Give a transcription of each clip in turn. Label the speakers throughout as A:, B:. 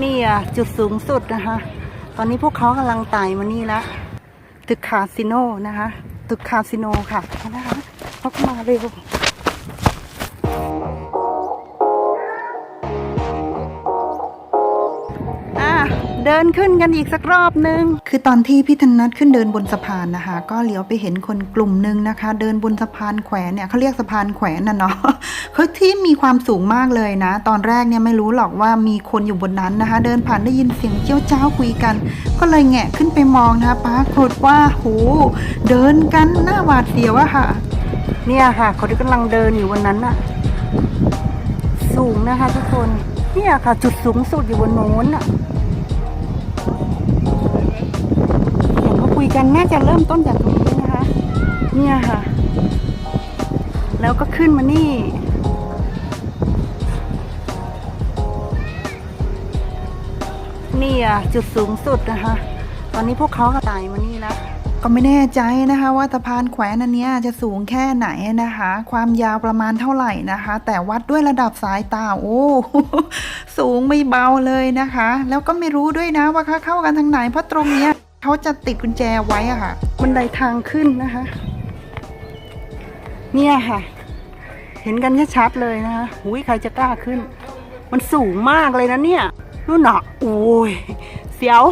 A: นี่อะจุดสูงสุดนะคะ ตอนนี้พวกเขากำลังไต่มานี่แล้วตึกคาสิโนนะคะ ตึกคาสิโนค่ะนะคะเขาก็มาเร็ว เดินขึ้นกันอีกสักรอบนึง คือตอนที่พี่ธนัทขึ้นเดินบนสะพานนะคะ ก็เหลียวไปเห็นคนกลุ่มหนึ่งนะคะ เดินบนสะพานแขวนเนี่ยเขาเรียกสะพานแขวนน่ะเนาะเขาที่มีความสูงมากเลยนะ ตอนแรกเนี่ยไม่รู้หรอกว่ามีคนอยู่บนนั้นนะคะ เดินผ่านได้ยินเสียงเจ้าเจ้าคุยกัน ก็เลยแงะขึ้นไปมองนะคะปรากฏว่าโหเดินกันหน้าหวาดเสียวอะค่ะ เนี่ยค่ะเขาที่กำลังเดินอยู่บนนั้นอะสูงนะคะทุกคนเนี่ยค่ะจุดสูงสุดอยู่บนโน้นอะ ยกันน่าจะเริ่มต้นจากตรงนี้นะคะ เนี่ยค่ะ แล้วก็ขึ้นมานี่ นี่อะจุดสูงสุดนะคะ ตอนนี้พวกเขาก็ไต่มานี่แล้วก็ไม่แน่ใจนะคะว่าสะพานแขวนอันนี้จะสูงแค่ไหนนะคะ ความยาวประมาณเท่าไหร่นะคะ แต่วัดด้วยระดับสายตาโอ้สูงไม่เบาเลยนะคะ แล้วก็ไม่รู้ด้วยนะว่าเขาเข้ากันทางไหนเพราะตรงเนี้ย เขาจะติดกุญแจไว้อะค่ะบันไดทางขึ้นนะคะ เนี่ยค่ะ เห็นกันชัดๆเลยนะคะหุยใครจะกล้าขึ้น มันสูงมากเลยนะเนี่ยนู่นน่ะโอ้ยเสียว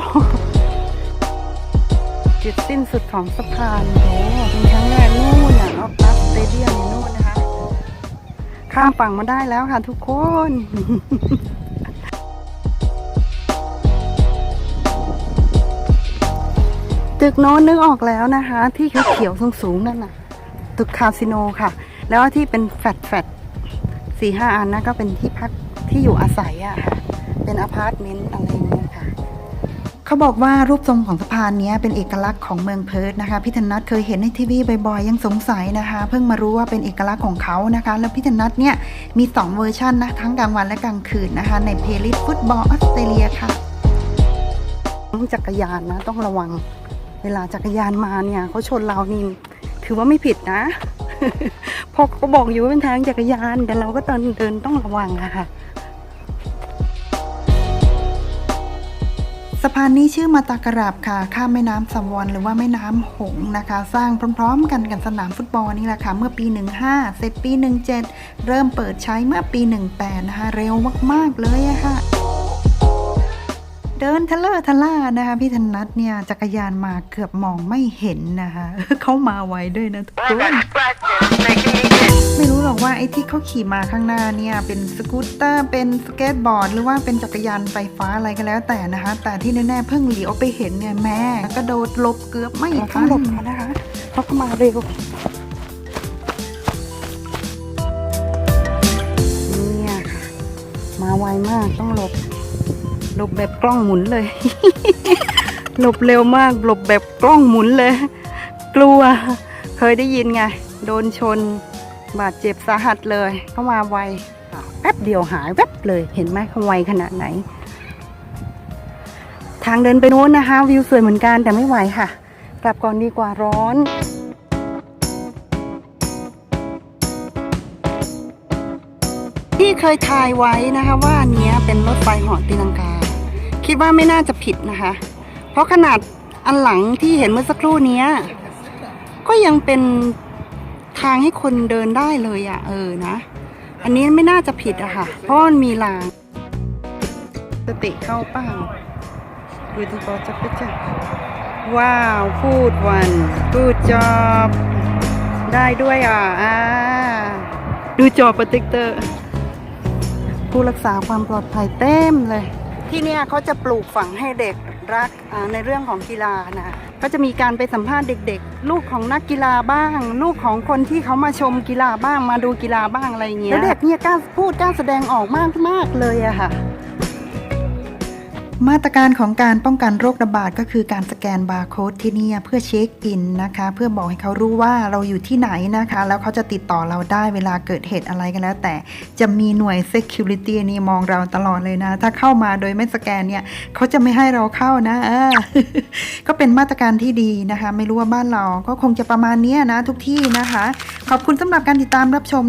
A: จุดสิ้นสุดของสะพานโอ้เป็นครั้งแรกนู่นน่ะออฟตัสสเตเดียมอยู่นู่นนะคะ ข้ามฝั่งมาได้แล้วค่ะทุกคน ตึกโน้นนึกออกแล้วนะคะ ที่เขียวๆสูงๆนั่นน่ะ ตึกคาสิโนค่ะ แล้วที่เป็นแฟดแฟดสี่ห้าอันนะก็เป็นที่พักที่อยู่อาศัยอะค่ะ เป็นอพาร์ตเมนต์อะไรอย่างเงี้ยค่ะเขาบอกว่ารูปทรงของสะพานนี้เป็นเอกลักษณ์ของเมืองเพิร์ทนะคะพี่ธนัทเคยเห็นในทีวีบ่อยๆยังสงสัยนะคะ เพิ่งมารู้ว่าเป็นเอกลักษณ์ของเขานะคะ แล้วพี่ธนัทเนี่ยมี 2 เวอร์ชันนะทั้งกลางวันและกลางคืนนะคะ ในเพลย์ลิสต์ฟุตบอลออสเตรเลียค่ะจักรยานนะต้องระวัง เวลาจักรยานมาเนี่ยเขาชนเรานี่ถือว่าไม่ผิดนะพราะเขาบอกอยู่ว่าเป็นทางจักรยาน แต่เราก็ตอนเดินต้องระวังอะค่ะสะพานนี้ชื่อมาตากราบค่ะ ข้ามแม่น้ำสำวรหรือว่าแม่น้ำหงนะคะ สร้างพร้อมๆ กันกับสนามฟุตบอลนี่แหละค่ะ เมื่อปี 15 เสร็จปี 17 เริ่มเปิดใช้เมื่อปี 18 นะคะ เร็วมากๆเลยอะค่ะ เดินทะเลอะทะล่านะคะพี่ธนัทเนี่ยจักรยานมาเกือบมองไม่เห็นนะคะเขามาไวด้วยนะทุกคนไม่รู้หรอกว่าไอ้ที่เขาขี่มาข้างหน้าเนี่ยเป็นสกูตเตอร์เป็นสเก็ตบอร์ด หรือว่าเป็นจักรยานไฟฟ้าอะไรก็แล้วแต่นะคะ แต่ที่แน่ๆเพิ่งเหลียวไปเห็นเนี่ยแม่กระโดดหลบเกือบไม่ทันหลบนะคะเขาก็มาเร็วเนี่ยค่ะมาไวมากต้องหลบ หลบแบบกล้องหมุนเลย หลบเร็วมากหลบแบบกล้องหมุนเลย กลัว เคยได้ยินไง โดนชน บาดเจ็บสาหัสเลยเข้ามาไวแป๊บเดียวหายแวบเลย เห็นไหมเขาไวขนาดไหน ทางเดินไปโน้นนะคะ วิวสวยเหมือนกันแต่ไม่ไหวค่ะ กลับก่อนดีกว่าร้อนที่เคยทายไว้นะคะว่าอันเนี้ยเป็นรถไฟหอตีลังกา คิดว่าไม่น่าจะผิดนะคะ เพราะขนาดอันหลังที่เห็นเมื่อสักครู่เนี้ย ก็ยังเป็นทางให้คนเดินได้เลยอะ่ะ เออนะ อันนี้ไม่น่าจะผิดอะค่ะ เพราะมันมีราง สติเข้าเป้าดูที่ก็จะไปจ้ะว้าว พูดวันพูดจอบได้ด้วยอะอ่าดูจอปรเจคเตอร์ ผู้รักษาความปลอดภัยเต็มเลย ที่เนี่ยเขาจะปลูกฝังให้เด็กรักในเรื่องของกีฬานะก็จะมีการไปสัมภาษณ์เด็ก ๆ ลูกของนักกีฬาบ้าง ลูกของคนที่เขามาชมกีฬาบ้างมาดูกีฬาบ้างอะไรเงี้ยแล้วเด็กเนี่ยกล้าพูดกล้าแสดงออกมากมากเลยอะค่ะ มาตรการของการป้องกันโรคระบาดก็คือการสแกนบาร์โค้ดที่นี่เพื่อเช็คอินนะคะ เพื่อบอกให้เขารู้ว่าเราอยู่ที่ไหนนะคะ แล้วเขาจะติดต่อเราได้เวลาเกิดเหตุอะไรกันแล้ว แต่จะมีหน่วย Security นี่มองเราตลอดเลยนะ ถ้าเข้ามาโดยไม่สแกนเนี่ยเขาจะไม่ให้เราเข้านะ เออ ก็เป็นมาตรการที่ดีนะคะ ไม่รู้ว่าบ้านเราก็คงจะประมาณนี้นะทุกที่นะคะ ขอบคุณสำหรับการติดตามรับชม